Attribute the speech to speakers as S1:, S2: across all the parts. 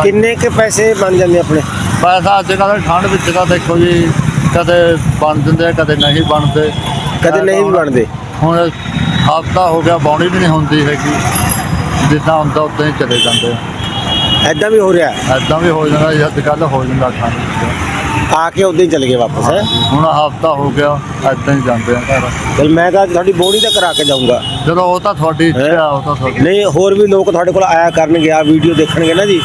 S1: ਕਿੰਨੇ ਕੇ ਪੈਸੇ ਬਣ ਜਾਂਦੇ ਆਪਣੇ?
S2: ਪੈਸਾ ਅੱਜ ਕੱਲ੍ਹ ਠੰਡ ਵਿੱਚ ਤਾਂ ਦੇਖੋ ਜੀ ਕਦੇ ਬਣ ਦਿੰਦੇ ਆ, ਕਦੇ ਨਹੀਂ ਬਣਦੇ।
S1: ਕਦੇ ਨਹੀਂ ਵੀ ਬਣਦੇ।
S2: ਹੁਣ ਹਫਤਾ ਹੋ ਗਿਆ ਬੌਣੀ ਵੀ ਨਹੀਂ ਹੁੰਦੀ ਹੈਗੀ। ਜਿੱਦਾਂ ਹੁੰਦਾ ਉਦਾਂ ਹੀ ਚਲੇ ਜਾਂਦੇ
S1: ਐਦਾਂ ਵੀ ਹੋ ਰਿਹਾ?
S2: ਐਦਾਂ ਵੀ ਹੋ ਜਾਂਦਾ ਜੀ ਅੱਜ ਕੱਲ੍ਹ ਹੋ ਜਾਂਦਾ ਠੰਡ ਵਿੱਚ।
S1: ਆ ਕੇ ਉਦੋਂ ਹੀ ਚਲੇ ਗਏ ਵਾਪਸ ਹੈ?
S2: ਹੁਣ ਹਫਤਾ ਹੋ ਗਿਆ ਐਦਾਂ ਹੀ ਜਾਂਦੇ ਆ ਘਰ।
S1: ਚਲ ਮੈਂ ਤਾਂ ਤੁਹਾਡੀ ਬੋੜੀ ਤਾਂ ਕਰਾ ਕੇ ਜਾਊਂਗਾ।
S2: ਚਲੋ ਉਹ ਤਾਂ ਤੁਹਾਡੀ ਇੱਛਾ ਉਹ ਤਾਂ ਤੁਹਾਡੀ
S1: ਨਹੀਂ ਹੋਰ ਵੀ ਲੋਕ ਤੁਹਾਡੇ ਕੋਲ ਆਇਆ ਕਰਨਗੇ ਆ ਵੀਡੀਓ ਦੇਖਣਗੇ ਨਾ ਜੀ।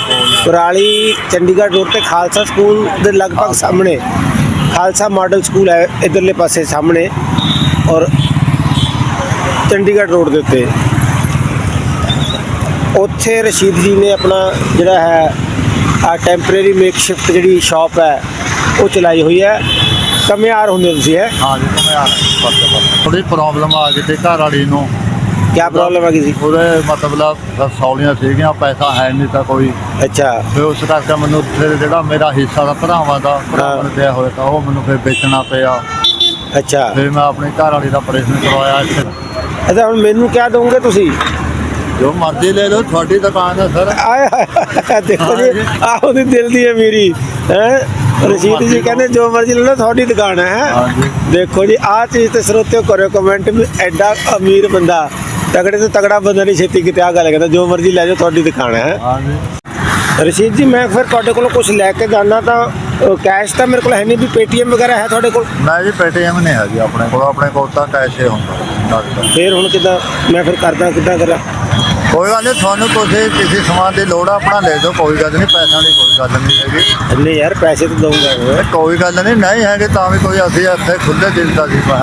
S1: ਕੁਰਾਲੀ ਚੰਡੀਗੜ੍ਹ ਰੋਡ ਤੇ ਖਾਲਸਾ ਸਕੂਲ ਦੇ ਲਗਭਗ ਸਾਹਮਣੇ ਖਾਲਸਾ ਮਾਡਲ ਸਕੂਲ ਹੈ ਇਧਰਲੇ ਪਾਸੇ ਸਾਹਮਣੇ ਔਰ ਚੰਡੀਗੜ੍ਹ ਰੋਡ ਦੇ ਉੱਤੇ। ਉੱਥੇ ਰਸ਼ੀਦ ਜੀ ਨੇ ਆਪਣਾ ਜਿਹੜਾ ਹੈ ਆ ਟੈਂਪਰੇਰੀ ਮੇਕਸ਼ਿਫਟ ਜਿਹੜੀ ਸ਼ਾਪ ਹੈ ਉਹ ਚਲਾਈ ਹੋਈ ਹੈ। ਕਮਿਆਰ ਹੁੰਦੇ ਤੁਸੀਂ ਹੈ?
S2: ਹਾਂ ਜੀ ਮੈਂ ਆ ਥੋੜੀ ਪ੍ਰੋਬਲਮ ਆ ਗਈ ਤੇ ਘਰ ਵਾਲੀ ਨੂੰ
S1: ਕੀ ਪ੍ਰੋਬਲਮ ਆ ਗਈ ਸੀ?
S2: ਉਹਦੇ ਮਤਲਬ ਰਸੌਲੀਆਂ ਸੀਗੀਆਂ ਪੈਸਾ ਹੈ ਨਹੀਂ ਤਾਂ ਕੋਈ।
S1: ਅੱਛਾ।
S2: ਫਿਰ ਉਸ ਕਰਕੇ ਮੈਨੂੰ ਫਿਰ ਜਿਹੜਾ ਮੇਰਾ ਹਿੱਸਾ ਦਾ ਭਰਾਵਾਂ ਦਾ ਭਰਾਵਾਂ ਨੇ ਦਿਆ ਹੋਇਆ ਤਾਂ ਉਹ ਮੈਨੂੰ ਫਿਰ ਵੇਚਣਾ ਪਿਆ।
S1: ਅੱਛਾ।
S2: ਫਿਰ ਮੈਂ ਆਪਣੀ ਘਰ ਵਾਲੀ ਦਾ ਆਪਰੇਸ਼ਨ ਕਰਵਾਇਆ ਇੱਥੇ।
S1: ਅੱਛਾ ਹੁਣ ਮੈਨੂੰ ਕਿਆ ਦੋਗੇ ਤੁਸੀਂ?
S2: ਜੋ ਮਰਜ਼ੀ ਲੈ ਲਓ ਤੁਹਾਡੀ ਦੁਕਾਨ ਹੈ ਸਰ।
S1: ਆਏ ਹਾਏ, ਦੇਖੋ ਜੀ ਆਹ ਉਹਦੀ ਦਿਲ ਦੀ ਅਮੀਰੀ ਹੈ? ਰਸ਼ੀਦ ਜੀ ਕਹਿੰਦੇ ਜੋ ਮਰਜ਼ੀ ਲੈ ਲਓ ਤੁਹਾਡੀ ਦੁਕਾਨ ਹੈ ਦੇਖੋ ਜੀ ਆਹ ਚੀਜ਼ ਤੇ ਸਰੋਤਿਓ ਕਰਿਓ ਕਮੈਂਟ ਵੀ ਐਡਾ ਅਮੀਰ ਬੰਦਾ। ਤਗੜੇ ਤੋਂ ਤਗੜਾ ਬੰਦਾ ਨਹੀਂ ਛੇਤੀ ਕਿਤੇ ਆ ਗੱਲ ਕਹਿੰਦਾ ਜੋ ਮਰਜ਼ੀ ਲੈ ਜਾਓ ਤੁਹਾਡੀ ਦੁਕਾਨ ਹੈ। ਰਸ਼ੀਦ ਜੀ ਮੈਂ ਫਿਰ ਤੁਹਾਡੇ ਕੋਲੋਂ ਕੁਝ ਲੈ ਕੇ ਜਾਣਾ ਤਾਂ ਕੈਸ਼ ਤਾਂ ਮੇਰੇ ਕੋਲ ਹੈ ਨਹੀਂ ਵੀ ਪੇਟੀਐਮ ਵਗੈਰਾ ਹੈ ਤੁਹਾਡੇ ਕੋਲ?
S2: ਮੈਂ ਜੀ ਪੇਟੀਐਮ ਨਹੀਂ ਹੈ ਜੀ ਆਪਣੇ ਕੋਲ। ਆਪਣੇ ਕੋਲ ਤਾਂ ਕੈਸ਼ ਹੀ ਹੁੰਦਾ।
S1: ਫਿਰ ਹੁਣ ਕਿਦਾਂ? ਮੈਂ ਫਿਰ ਕਰਦਾ ਕਿੱਦਾਂ ਕਰਾਂ?
S2: ਕੋਈ ਗੱਲ ਨਹੀਂ ਤੁਹਾਨੂੰ ਕਿਸੇ ਕਿਸੇ ਸਮਾਨ ਦੀ ਲੋੜ ਆ ਆਪਣਾ ਲੈ ਜਾਓ ਕੋਈ ਗੱਲ ਨਹੀਂ ਪੈਸਾ ਦੀ ਕੋਈ ਗੱਲ ਨਹੀਂ ਹੈਗੀ।
S1: ਨਹੀਂ ਯਾਰ ਪੈਸੇ ਤਾਂ ਦਊਂਗਾ
S2: ਇਹ ਕੋਈ ਗੱਲ ਨਹੀਂ ਨਹੀਂ ਹੈਗੇ ਤਾਂ ਵੀ ਕੋਈ ਅਸੀਂ ਇੱਥੇ ਖੁੱਲੇ ਦਿਲ ਦਾ ਜੀ ਮੈਂ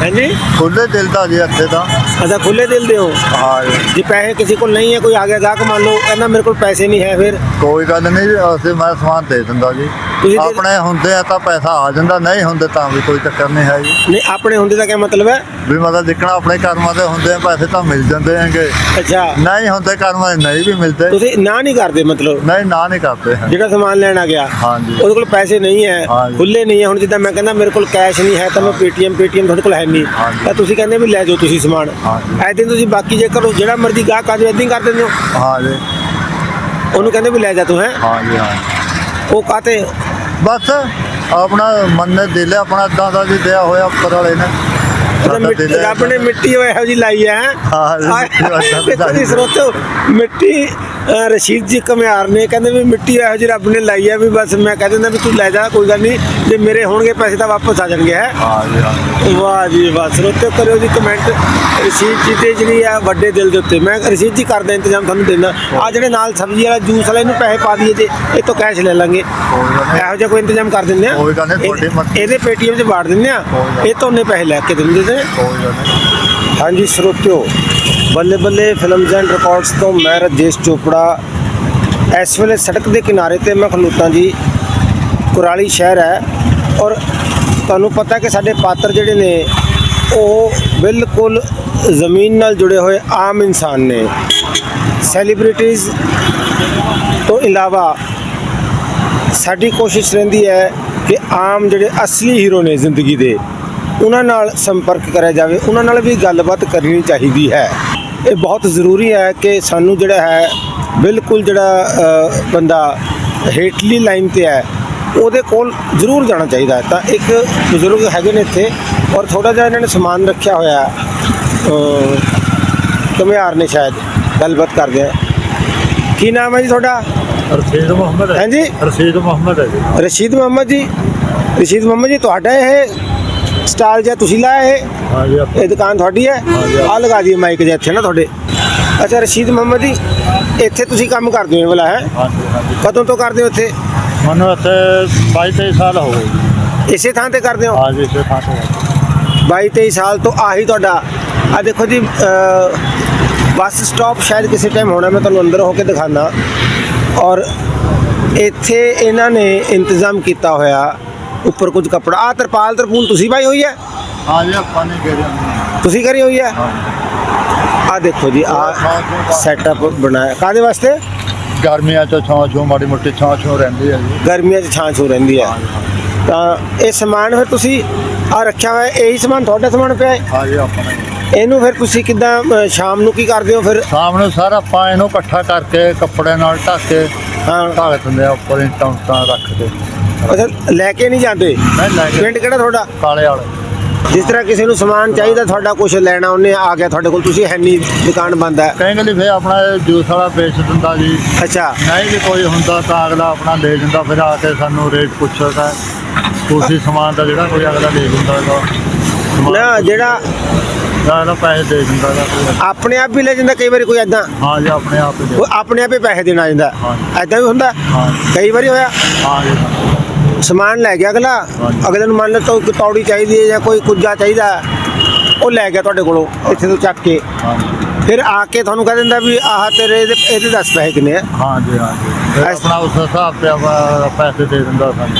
S1: ਹਾਂਜੀ
S2: ਖੁੱਲੇ ਦਿਲ ਦਾ ਜੀ ਇੱਥੇ ਤਾਂ।
S1: ਅੱਛਾ ਖੁੱਲੇ ਦਿਲ ਦੇ ਹੋ?
S2: ਹਾਂ ਜੀ।
S1: ਜੇ ਪੈਸੇ ਕਿਸੇ ਕੋਲ ਨਹੀਂ ਹੈ ਕੋਈ ਆ ਗਿਆ ਗਾਹਕ ਮੰਨ ਲਓ ਕਹਿੰਦਾ ਮੇਰੇ ਕੋਲ ਪੈਸੇ ਨਹੀਂ ਹੈ ਫਿਰ?
S2: ਕੋਈ ਗੱਲ ਨਹੀਂ ਅਸੀਂ ਮੈਂ ਸਮਾਨ ਦੇ ਦਿੰਦਾ ਜੀ।
S1: ਤੁਸੀਂ ਦੇ-
S2: ਆਪਣੇ ਹੁੰਦੇ ਆ ਤਾਂ ਪੈਸਾ ਆ ਜਾਂਦਾ ਨਹੀਂ ਹੁੰਦੇ ਤਾਂ ਵੀ ਕੋਈ ਚੱਕਰ ਨਹੀਂ ਹੈ ਜੀ।
S1: ਨਹੀਂ ਆਪਣੇ ਹੁੰਦੇ ਦਾ ਕੀ ਮਤਲਬ ਹੈ?
S2: ਵੀ ਮਤਲਬ ਜਿੱਕਣਾ ਆਪਣੇ ਕਰਮਾਂ ਦੇ ਹੁੰਦੇ ਆ ਪੈਸੇ ਤਾਂ ਮਿਲ ਜਾਂਦੇ ਹੈਗੇ।
S1: ਅੱਛਾ।
S2: ਨਹੀਂ ਹੁੰਦੇ ਕਰਮਾਂ ਨਹੀਂ ਵੀ ਮਿਲਦੇ।
S1: ਤੁਸੀਂ ਨਾ ਨਹੀਂ ਕਰਦੇ ਮਤਲਬ?
S2: ਨਹੀਂ ਨਾ ਨਹੀਂ ਕਰਦੇ।
S1: ਜਿਹੜਾ ਸਮਾਨ ਲੈਣ ਆ ਗਿਆ
S2: ਹਾਂਜੀ।
S1: ਉਹਦੇ ਕੋਲ ਪੈਸੇ ਨਹੀਂ ਹੈ
S2: ਹਾਂਜੀ।
S1: ਖੁੱਲੇ ਨਹੀਂ ਹੈ। ਹੁਣ ਜਿੱਦਾਂ ਮੈਂ ਕਹਿੰਦਾ ਮੇਰੇ ਕੋਲ ਕੈਸ਼ ਨਹੀਂ ਹੈ ਤਾਂ ਮੈਂ ਪੇਟੀਐਮ ਪੇਟੀਐਮ ਤੁਹਾਡੇ ਕੋਲ ਹੈ ਨਹੀਂ।
S2: ਹਾਂਜੀ।
S1: ਤਾਂ ਤੁਸੀਂ ਕਹਿੰਦੇ ਵੀ ਲੈ ਜਾਓ ਤੁਸੀਂ ਸਮਾਨ।
S2: ਹਾਂਜੀ।
S1: ਐਦਾਂ ਤੁਸੀਂ ਬਾਕੀ ਜੇ ਕਰੋ ਜਿਹੜਾ ਮਰਜ਼ੀ ਗਾਹਕ ਆ ਏਦਾਂ ਹੀ ਕਰ ਦਿੰਦੇ ਹੋ।
S2: ਹਾਂ ਜੀ
S1: ਉਹਨੂੰ ਕਹਿੰਦੇ ਵੀ ਲੈ ਜਾ ਤੂੰ ਹੈ।
S2: ਹਾਂ ਜੀ ਹਾਂ
S1: ਉਹ ਕਾਤੇ
S2: ਬਸ ਆਪਣਾ ਮਨ ਨੇ ਦਿਲ ਹੈ ਆਪਣਾ ਇਦਾਂ ਦਾ ਜੀ ਦਿਆ ਹੋਇਆ ਉੱਪਰ ਵਾਲੇ ਨੇ। ਸਾਡਾ ਦਿਲ ਹੈ।
S1: ਰੱਬ ਨੇ ਮਿੱਟੀ ਉਹ ਇਹੋ ਜੀ ਲਾਈ ਹੈ
S2: ਹਾਂ ਮਿੱਟੀ ਇਹੋ ਜਿਹੀ
S1: ਦੇਖੋ ਜੀ ਸਰੋਤੋ ਮਿੱਟੀ ਰਸ਼ੀਦ ਜੀ ਕਮਿਆਰ ਨੇ ਕਹਿੰਦੇ ਵੀ ਮਿੱਟੀ ਇਹੋ ਜੀ ਰੱਬ ਨੇ ਲਾਈ ਹੈ ਵੀ ਬਸ ਮੈਂ ਕਹਿ ਦਿੰਦਾ ਵੀ ਤੂੰ ਲੈ ਜਾ ਕੋਈ ਗੱਲ ਨਹੀਂ ਜੇ ਮੇਰੇ ਹੋਣਗੇ ਪੈਸੇ ਤਾਂ ਵਾਪਸ ਆ ਜਾਣਗੇ ਹੈ।
S2: ਜੀ
S1: ਵਾਹ ਜੀ ਵਾਹ ਸਰੋਤੋ ਕਰਿਓ ਜੀ ਕਮੈਂਟ ਰਸ਼ੀਦ ਜੀ ਤੇ ਜਿਹੜੀ ਆ ਵੱਡੇ ਦਿਲ ਦੇ ਉੱਤੇ ਮੈਂ ਰਸ਼ੀਦ ਜੀ ਕਰਦਾ ਇੰਤਜ਼ਾਮ ਤੁਹਾਨੂੰ ਦੇਣਾ ਆ ਜਿਹੜੇ ਨਾਲ ਸਬਜ਼ੀ ਵਾਲਾ ਜੂਸ ਵਾਲਾ ਇਹਨੂੰ ਪੈਸੇ ਪਾ ਦਈਏ ਤੇ ਇਹ ਤੋਂ ਕੈਸ਼ ਲੈ ਲਾਂਗੇ। ਇਹੋ ਜਿਹਾ ਕੋਈ ਇੰਤਜ਼ਾਮ ਕਰ ਦਿੰਦੇ ਆ?
S2: ਕੋਈ ਗੱਲ ਨਹੀਂ, ਤੁਹਾਡੀ ਮਰਜ਼ੀ।
S1: ਇਹਦੇ ਪੇਟੀਐਮ 'ਚ ਵਾੜ ਦਿੰਦੇ ਆ ਇਹ ਤੋਂ ਉਹਨੇ ਪੈਸੇ ਲੈ ਕੇ ਦਿੰਦੇ ਨੇ।
S2: ਕੋਈ ਗੱਲ ਨਹੀਂ।
S1: ਹਾਂਜੀ ਸਰੋਤਿਓ, ਬੱਲੇ ਬੱਲੇ ਫਿਲਮਜ਼ ਐਂਡ ਰਿਕਾਰਡਸ ਤੋਂ ਮੈਂ ਰਜੇਸ਼ ਚੋਪੜਾ। ਇਸ ਵੇਲੇ ਸੜਕ ਦੇ ਕਿਨਾਰੇ ਤੇ ਮੈਂ ਖਲੋਤਾ ਜੀ। ਕੁਰਾਲੀ ਸ਼ਹਿਰ ਹੈ ਔਰ ਤੁਹਾਨੂੰ ਪਤਾ ਕਿ ਸਾਡੇ ਪਾਤਰ ਜਿਹੜੇ ਨੇ, ਉਹ ਬਿਲਕੁਲ ਜ਼ਮੀਨ ਨਾਲ ਜੁੜੇ ਹੋਏ ਆਮ ਇਨਸਾਨ ਨੇ। ਸੈਲੀਬ੍ਰਿਟੀਜ਼ ਤੋਂ ਇਲਾਵਾ ਸਾਡੀ ਕੋਸ਼ਿਸ਼ ਰਹਿੰਦੀ ਹੈ ਕਿ ਆਮ ਜਿਹੜੇ ਅਸਲੀ ਹੀਰੋ ਨੇ ਜ਼ਿੰਦਗੀ ਦੇ ਉਹਨਾਂ ਨਾਲ ਸੰਪਰਕ ਕਰਿਆ ਜਾਵੇ ਉਹਨਾਂ ਨਾਲ ਵੀ ਗੱਲਬਾਤ ਕਰਨੀ ਚਾਹੀਦੀ ਹੈ। ਇਹ ਬਹੁਤ ਜ਼ਰੂਰੀ ਹੈ ਕਿ ਸਾਨੂੰ ਜਿਹੜਾ ਹੈ ਬਿਲਕੁਲ ਜਿਹੜਾ ਬੰਦਾ ਹੇਠਲੀ ਲਾਈਨ ਤੇ ਹੈ ਉਹਦੇ ਕੋਲ ਜ਼ਰੂਰ ਜਾਣਾ ਚਾਹੀਦਾ ਤਾਂ ਇੱਕ ਬਜ਼ੁਰਗ ਹੈਗੇ ਨੇ ਇੱਥੇ ਔਰ ਥੋੜਾ ਜਿਹਾ ਇਹਨਾਂ ਨੇ ਸਮਾਨ ਰੱਖਿਆ ਹੋਇਆ ਘੁਮਿਆਰ ਨੇ ਸ਼ਾਇਦ ਗੱਲਬਾਤ ਕਰਦੇ ਆ। ਕੀ ਨਾਮ ਹੈ ਜੀ ਤੁਹਾਡਾ?
S2: ਰਸ਼ੀਦ ਮੁਹੰਮਦ ਹੈ।
S1: ਹਾਂਜੀ।
S2: ਰਸ਼ੀਦ ਮੁਹੰਮਦ ਹੈ ਜੀ।
S1: ਰਸ਼ੀਦ ਮੁਹੰਮਦ ਜੀ। ਰਸ਼ੀਦ ਮੁਹੰਮਦ ਜੀ ਤੁਹਾਡਾ ਇਹ ਸਟਾਲ ਜਿਹਾ ਤੁਸੀਂ ਲਾਇਆ ਇਹ?
S2: ਹਾਂ ਜੀ
S1: ਇਹ ਦੁਕਾਨ ਤੁਹਾਡੀ ਹੈ?
S2: ਹਾਂਜੀ।
S1: ਆ ਲਗਾ ਦਈਏ ਮਾਈਕ ਜਿਹਾ ਇੱਥੇ ਨਾ ਤੁਹਾਡੇ। ਅੱਛਾ ਰਸ਼ੀਦ ਮੁਹੰਮਦ ਜੀ ਇੱਥੇ ਤੁਸੀਂ ਕੰਮ ਕਰਦੇ ਹੋ ਵਾਲਾ ਹੈ?
S2: ਹਾਂਜੀ ਹਾਂਜੀ।
S1: ਕਦੋਂ ਤੋਂ ਕਰਦੇ ਹੋ ਇੱਥੇ?
S2: ਮੈਨੂੰ ਇੱਥੇ 22 23 ਸਾਲ ਹੋ ਗਏ ਜੀ।
S1: ਇਸੇ ਥਾਂ ਤੇ ਕਰਦੇ ਹੋ?
S2: ਹਾਂ ਜੀ ਇਸੇ ਥਾਂ ਤੇ
S1: 22 23 ਸਾਲ ਤੋਂ ਆਹੀ ਤੁਹਾਡਾ। ਆ ਦੇਖੋ ਜੀ ਅ, ਬੱਸ ਸਟਾਪ ਸ਼ਾਇਦ ਕਿਸੇ ਟਾਈਮ ਹੋਣਾ ਮੈਂ ਤੁਹਾਨੂੰ ਅੰਦਰ ਹੋ ਕੇ ਦਿਖਾਣਾ ਔਰ ਇੱਥੇ ਇਹਨਾਂ ਨੇ ਇੰਤਜ਼ਾਮ ਕੀਤਾ ਹੋਇਆ। ਉੱਪਰ ਕੁਝ ਕੱਪੜਾ। ਆ ਤਰਪਾਲ ਤਰਪੂਲ ਤੁਸੀਂ ਪਾਈ ਹੋਈ ਹੈ?
S2: ਹਾਂ ਜੀ ਆਪਾਂ ਨੇ ਗੇੜੇ
S1: ਤੁਸੀਂ ਕਰੀ ਹੋਈ ਹੈ? ਆ ਦੇਖੋ ਜੀ ਆ ਸੈਟਅਪ ਬਣਾਇਆ। ਕਾਦੇ ਵਾਸਤੇ?
S2: ਗਰਮੀਆਂ ਚ ਛਾਂ ਛੋਂ ਮਾੜੀ ਮੋਟੀ ਛਾਂ ਛੋਂ ਰਹਿੰਦੀ ਹੈ ਜੀ।
S1: ਗਰਮੀਆਂ 'ਚ ਛਾਂ ਛੂ ਰਹਿੰਦੀ ਹੈ। ਤਾਂ ਇਹ ਸਮਾਨ ਫਿਰ ਤੁਸੀਂ ਆ ਰੱਖਿਆ ਹੋਇਆ ਇਹੀ ਸਮਾਨ ਤੁਹਾਡਾ ਸਮਾਨ ਪਿਆ ਹੈ?
S2: ਹਾਂ ਜੀ ਆਪਾਂ ਨੇ
S1: ਇਹਨੂੰ ਫਿਰ ਤੁਸੀਂ ਕਿੱਦਾਂ ਸ਼ਾਮ ਨੂੰ ਕੀ ਕਰਦੇ ਹੋ ਫਿਰ?
S2: ਸ਼ਾਮ ਨੂੰ ਸਾਰਾ ਆਪਾਂ ਇਹਨੂੰ ਇਕੱਠਾ ਕਰਕੇ ਕੱਪੜੇ ਨਾਲ ਢੱਕ ਕੇ
S1: ਹਾਂ।
S2: ਢੱਕ ਦਿੰਦੇ ਆ ਉੱਪਰ ਇੰਟਾਂ ਉੱਟਾਂ ਰੱਖ ਕੇ।
S1: ਅੱਛਾ ਲੈ ਕੇ ਨਹੀਂ ਜਾਂਦੇ?
S2: ਮੈਂ ਲੈ ਕੇ
S1: ਪਿੰਡ ਕਿਹੜਾ ਤੁਹਾਡਾ?
S2: ਕਾਲੇ ਵਾਲੇ।
S1: ਜਿਸ ਤਰ੍ਹਾਂ ਕਿਸੇ ਨੂੰ ਸਮਾਨ ਚਾਹੀਦਾ ਤੁਹਾਡਾ ਕੁਝ ਲੈਣਾ ਉਹਨੇ ਆ ਗਿਆ ਤੁਹਾਡੇ ਕੋਲ ਤੁਸੀਂ ਹੈ ਨਹੀਂ ਦੁਕਾਨ ਬੰਦ ਹੈ।
S2: ਕਹਿੰਗੇ ਲਈ ਫਿਰ ਆਪਣਾ ਇਹ ਜੂਸ ਵਾਲਾ ਵੇਚ ਦਿੰਦਾ ਜੀ।
S1: ਅੱਛਾ।
S2: ਨਹੀਂ ਵੀ ਕੋਈ ਹੁੰਦਾ ਤਾਂ ਅਗਲਾ ਆਪਣਾ ਲੈ ਜਾਂਦਾ ਫਿਰ ਆ ਕੇ ਸਾਨੂੰ ਰੇਟ ਪੁੱਛਦਾ ਉਸੇ ਸਮਾਨ ਦਾ ਜਿਹੜਾ ਕੋਈ ਅਗਲਾ ਲੈ ਜਾਂਦਾ ਹੈਗਾ
S1: ਨਾ ਜਿਹੜਾ
S2: ਅਗਲਾ ਪੈਸੇ ਦੇ ਦਿੰਦਾ ਹੈਗਾ।
S1: ਆਪਣੇ ਆਪ ਵੀ ਲੈ ਜਾਂਦਾ ਕਈ ਵਾਰੀ ਕੋਈ ਐਦਾਂ
S2: ਹਾਂ ਜੀ ਆਪਣੇ ਆਪ ਹੀ ਦੇ
S1: ਉਹ ਆਪਣੇ ਆਪ ਹੀ ਪੈਸੇ ਦੇਣਾ ਜਾਂਦਾ।
S2: ਹਾਂ।
S1: ਐਦਾਂ ਵੀ ਹੁੰਦਾ?
S2: ਹਾਂ
S1: ਕਈ ਵਾਰੀ ਹੋਇਆ?
S2: ਹਾਂ ਜੀ।
S1: ਸਮਾਨ ਲੈ ਗਿਆ ਅਗਲਾ।
S2: ਹਾਂਜੀ।
S1: ਅਗਲੇ ਨੂੰ ਮੰਨ ਲਓ ਤੋਂ ਤੌੜੀ ਚਾਹੀਦੀ ਹੈ ਜਾਂ ਕੋਈ ਕੁੱਜਾ ਚਾਹੀਦਾ ਉਹ ਲੈ ਗਿਆ ਤੁਹਾਡੇ ਕੋਲੋਂ ਇੱਥੇ ਤੋਂ ਚੱਕ ਕੇ। ਫਿਰ ਆ ਕੇ ਤੁਹਾਨੂੰ ਕਹਿ ਦਿੰਦਾ ਵੀ ਆਹ ਤੇਰੇ ਇਹਦੇ ਇਹਦੇ 10 ਪੈਸੇ ਕਿੰਨੇ ਆ?
S2: ਹਾਂ ਜੀ ਹਾਂ ਜੀ ਫਿਰ
S1: ਐਸ-
S2: ਆਪਣਾ ਉਸ ਹਿਸਾਬ ਤੇ ਆਪਾਂ ਪੈਸੇ ਦੇ ਦਿੰਦਾ ਸਾਨੂੰ।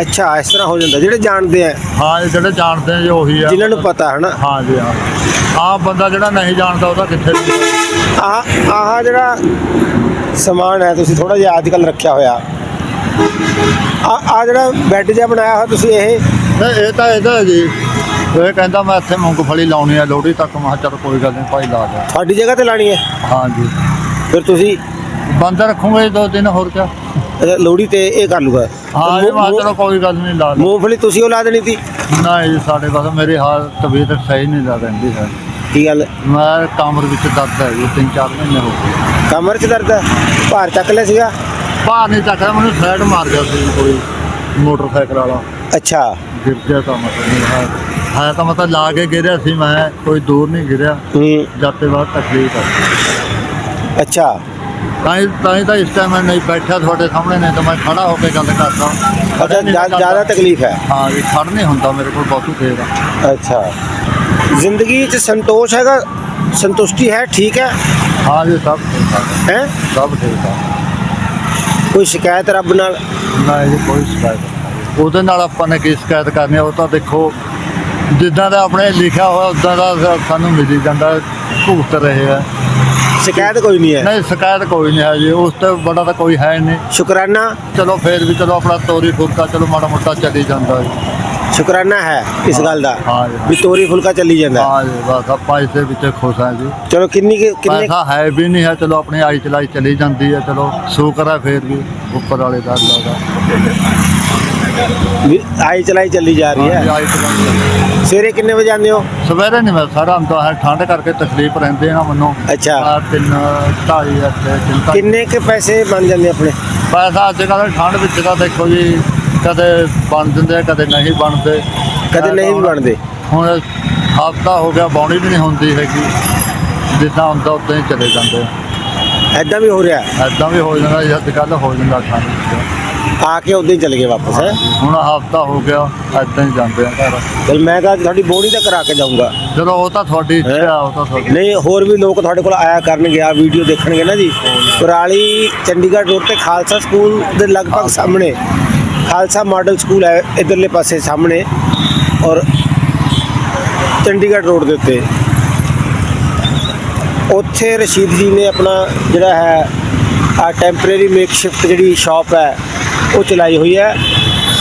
S1: ਅੱਛਾ ਇਸ ਤਰ੍ਹਾਂ ਹੋ ਜਾਂਦਾ। ਜਿਹੜੇ ਜਾਣਦੇ ਆ।
S2: ਹਾਂ ਜੀ ਜਿਹੜੇ ਜਾਣਦੇ ਆ ਜੀ ਉਹੀ ਆ।
S1: ਜਿਨ੍ਹਾਂ ਨੂੰ ਪਤਾ ਹੈ ਨਾ
S2: ਹਾਂ। ਆਹ ਬੰਦਾ ਜਿਹੜਾ ਨਹੀਂ ਜਾਣਦਾ ਉਹਦਾ ਕਿੱਥੇ
S1: ਆਹ ਆਹ ਜਿਹੜਾ ਸਮਾਨ ਹੈ ਤੁਸੀਂ ਥੋੜਾ ਜਿਹਾ ਅੱਜ ਕੱਲ ਰੱਖਿਆ ਹੋਇਆ। ਆ ਆ ਜਿਹੜਾ ਬੈੱਡ ਜਿਹਾ ਬਣਾਇਆ ਹੋਇਆ ਤੁਸੀਂ ਇਹ?
S2: ਇਹ ਤਾਂ ਇਹਦਾ ਜੀ। ਇਹ ਕਹਿੰਦਾ ਮੈਂ ਇੱਥੇ ਮੂੰਗਫਲੀ ਲਾਉਣੀ ਆ ਲੋਹੜੀ ਤੱਕ। ਮੈਂ ਕਿਹਾ ਚੱਲ ਕੋਈ ਗੱਲ ਨਹੀਂ ਭਾਈ ਲਾ ਦੇ।
S1: ਤੁਹਾਡੀ ਜਗ੍ਹਾ ਤੇ ਲਾਣੀ ਹੈ?
S2: ਹਾਂ ਜੀ
S1: ਫਿਰ ਤੁਸੀਂ
S2: ਬੰਦ ਰੱਖੂਗੇ ਦੋ ਦਿਨ ਹੋਰ ਕਿਆ?
S1: ਲੋਹੜੀ ਤੇ ਇਹ ਕਰ ਲੂਗਾ।
S2: ਹਾਂ ਜੀ ਮੈਂ ਕਿਹਾ ਚਲੋ ਕੋਈ ਗੱਲ ਨਹੀਂ ਲਾ ਲਓ।
S1: ਮੂੰਗਫਲੀ ਤੁਸੀਂ ਉਹ ਲਾ ਦੇਣੀ ਸੀ?
S2: ਨਹੀਂ ਜੀ ਸਾਡੇ ਪਾਸ ਮੇਰੀ ਹਾਲ ਤਬੀਅਤ ਸਹੀ ਨਹੀਂ ਲੱਗ ਰਹਿੰਦੀ ਹੈ।
S1: ਕੀ ਗੱਲ?
S2: ਮੈਂ ਕਮਰ ਵਿੱਚ ਦਰਦ ਹੈ ਜੀ ਤਿੰਨ ਚਾਰ ਮਹੀਨੇ ਹੋ ਗਏ।
S1: ਕਮਰ 'ਚ ਦਰਦ ਹੈ? ਭਾਰ ਚੱਕ ਲਿਆ ਸੀਗਾ?
S2: ਬਾਹਰ ਨਹੀਂ ਚੱਕਦਾ ਮੈਨੂੰ ਸਾਈਡ ਮਾਰ ਗਿਆ ਸੀ ਕੋਈ ਮੋਟਰਸਾਈਕਲ ਵਾਲਾ।
S1: ਅੱਛਾ।
S2: ਗਿਰ ਗਿਆ ਤਾਂ ਮਤਲਬ ਨਹੀਂ ਹੈ। ਹੈ ਤਾਂ ਮਤਲਬ ਲਾ ਕੇ ਗਿਰਿਆ ਸੀ ਮੈਂ ਕੋਈ ਦੂਰ ਨਹੀਂ ਗਿਰਿਆ।
S1: ਹੂੰ।
S2: ਜਾਤੇ ਬਾਅਦ ਤਕਲੀਫ ਹੈ
S1: ਅੱਛਾ।
S2: ਤਾਂ ਹੀ ਤਾਂ ਹੀ ਤਾਂ ਇਸ ਟਾਈਮ ਮੈਂ ਨਹੀਂ ਬੈਠਾ ਤੁਹਾਡੇ ਸਾਹਮਣੇ ਨਹੀਂ ਤਾਂ ਮੈਂ ਖੜਾ ਹੋ ਕੇ ਗੱਲ ਕਰਦਾ।
S1: ਅੱਛਾ ਜ਼ਿਆ- ਜ਼ਿਆਦਾ ਤਕਲੀਫ ਹੈ?
S2: ਹਾਂ ਜੀ ਖੜ ਨਹੀਂ ਹੁੰਦਾ ਮੇਰੇ ਕੋਲ ਬਹੁਤੀ ਦੇਰ
S1: ਅੱਛਾ। ਜ਼ਿੰਦਗੀ 'ਚ ਸੰਤੋਸ਼ ਹੈਗਾ? ਸੰਤੁਸ਼ਟੀ ਹੈ? ਠੀਕ ਹੈ?
S2: ਹਾਂ ਜੀ ਸਭ ਠੀਕ ਠਾਕ। ਹੈ,
S1: ਹੈ
S2: ਸਭ ਠੀਕ ਆ
S1: ਕੋਈ ਸ਼ਿਕਾਇਤ ਰੱਬ ਨਾਲ?
S2: ਨਾ ਜੀ ਕੋਈ ਸ਼ਿਕਾਇਤ ਨਹੀਂ। ਉਹਦੇ ਨਾਲ ਆਪਾਂ ਨੇ ਕੀ ਸ਼ਿਕਾਇਤ ਕਰਨੀ ਆ, ਉਹ ਤਾਂ ਦੇਖੋ ਜਿੱਦਾਂ ਦਾ ਆਪਣੇ ਲਿਖਿਆ ਹੋਇਆ ਉਦਾਂ ਦਾ ਸਾ- ਸਾਨੂੰ ਮਿਲੀ ਜਾਂਦਾ ਭੁਗਤ ਰਹੇ ਆ।
S1: ਸ਼ਿਕਾਇਤ ਕੋਈ ਨਹੀਂ ਹੈ।
S2: ਨਹੀਂ ਸ਼ਿਕਾਇਤ ਕੋਈ ਨਹੀਂ ਹੈ ਜੀ ਉਸ ਤੋਂ ਬੜਾ ਤਾਂ ਕੋਈ ਹੈ ਨਹੀਂ।
S1: ਸ਼ੁਕਰਾਨਾ।
S2: ਚਲੋ ਫੇਰ ਵੀ ਚਲੋ ਆਪਣਾ ਤੋਰੀ ਫੁਲਕਾ ਚਲੋ ਮਾੜਾ ਮੋਟਾ ਚੱਲੀ ਜਾਂਦਾ ਜੀ।
S1: ਸ਼ੁਕਰਾਨਾ ਹੈ ਇਸ ਗੱਲ ਦਾ
S2: ਹਾਂ ਜੀ।
S1: ਵੀ ਤੋਰੀ ਫੁਲਕਾ ਚੱਲੀ ਜਾਂਦਾ
S2: ਹਾਂ। ਜੀ ਬਸ ਆਪਾਂ ਇਸੇ ਵਿੱਚ ਖੁਸ਼ ਹਾਂ ਜੀ।
S1: ਚਲੋ ਕਿੰਨੀ ਕੁ- ਕਿੰਨੇ
S2: ਪੈਸਾ ਹੈ ਵੀ ਨਹੀਂ ਹੈ ਚਲੋ ਆਪਣੀ ਆਈ ਚਲਾਈ ਚਲੀ ਜਾਂਦੀ ਹੈ ਚਲੋ ਸ਼ੁਕਰ ਹੈ ਫੇਰ ਵੀ ਉੱਪਰ ਵਾਲੇ ਦਾ ਅੱਲਾ ਦਾ।
S1: ਵੀ ਆਈ ਚਲਾਈ ਚੱਲੀ ਜਾ ਰਹੀ
S2: ਹਾਂਜੀ,
S1: ਹੈ।
S2: ਆਈ ਚਲਾਈ।
S1: ਸਵੇਰੇ ਕਿੰਨੇ ਵਜੇ ਆਉਂਦੇ ਹੋ?
S2: ਸਵੇਰੇ ਨਹੀਂ ਮੈਂ ਸਾਰਾ ਹੁੰਦਾ ਹੈ ਠੰਡ ਕਰਕੇ ਤਕਲੀਫ ਰਹਿੰਦੇ ਆ ਮੈਨੂੰ।
S1: ਅੱਛਾ।
S2: ਤਿੰਨ ਢਾਈ ਇੱਥੇ ਤਿੰਨ ਢਾਈ।
S1: ਕਿੰਨੇ ਕੁ ਪੈਸੇ ਬਣ ਜਾਂਦੇ ਆਪਣੇ?
S2: ਪੈਸਾ ਅੱਜ ਕੱਲ੍ਹ ਠੰਡ ਵਿੱਚ ਤਾਂ ਦੇਖੋ ਜੀ ਕਦੇ ਬਣ ਜਾਂਦੇ ਆ, ਕਦੇ ਨਹੀਂ ਬਣਦੇ।
S1: ਕਦੇ ਨਹੀਂ ਵੀ ਬਣਦੇ।
S2: ਹੁਣ ਹਫਤਾ ਹੋ ਗਿਆ ਬੌਣੀ ਵੀ ਨਹੀਂ ਹੁੰਦੀ ਹੈਗੀ। ਜਿੱਦਾਂ ਹੁੰਦਾ ਉਦਾਂ ਹੀ ਚਲੇ ਜਾਂਦੇ
S1: ਐਦਾਂ ਵੀ ਹੋ ਰਿਹਾ?
S2: ਐਦਾਂ ਵੀ ਹੋ ਜਾਂਦਾ ਜੀ, ਅੱਜ ਕੱਲ੍ਹ ਹੋ ਜਾਂਦਾ ਵਿੱਚ।
S1: ਆ ਕੇ ਉਦੋਂ ਹੀ ਚਲੇ ਗਏ ਵਾਪਸ ਹੈ?
S2: ਹੁਣ ਹਫਤਾ ਹੋ ਗਿਆ ਐਦਾਂ ਹੀ ਜਾਂਦੇ ਆ ਘਰ।
S1: ਚਲ ਮੈਂ ਤਾਂ ਤੁਹਾਡੀ ਬੋੜੀ ਤਾਂ ਕਰਾ ਕੇ ਜਾਊਂਗਾ।
S2: ਚਲੋ ਉਹ ਤਾਂ ਤੁਹਾਡੀ ਇੱਛਾ ਉਹ ਤਾਂ ਤੁਹਾਡੀ
S1: ਨਹੀਂ ਹੋਰ ਵੀ ਲੋਕ ਤੁਹਾਡੇ ਕੋਲ ਆਇਆ ਕਰਨਗੇ ਆ ਵੀਡੀਓ ਦੇਖਣਗੇ ਨਾ ਜੀ। ਕੁਰਾਲੀ ਚੰਡੀਗੜ੍ਹ ਰੋਡ ਤੇ ਖਾਲਸਾ ਸਕੂਲ ਦੇ ਲਗਭਗ ਸਾਹਮਣੇ। ਖਾਲਸਾ ਮਾਡਲ ਸਕੂਲ ਹੈ ਇਧਰਲੇ ਪਾਸੇ ਸਾਹਮਣੇ ਔਰ ਚੰਡੀਗੜ੍ਹ ਰੋਡ ਦੇ ਉੱਤੇ। ਉੱਥੇ ਰਸ਼ੀਦ ਜੀ ਨੇ ਆਪਣਾ ਜਿਹੜਾ ਹੈ, ਆ ਟੈਂਪਰੇਰੀ ਮੇਕਸ਼ਿਫਟ ਜਿਹੜੀ ਸ਼ਾਪ ਹੈ, ਉਹ ਚਲਾਈ ਹੋਈ ਹੈ।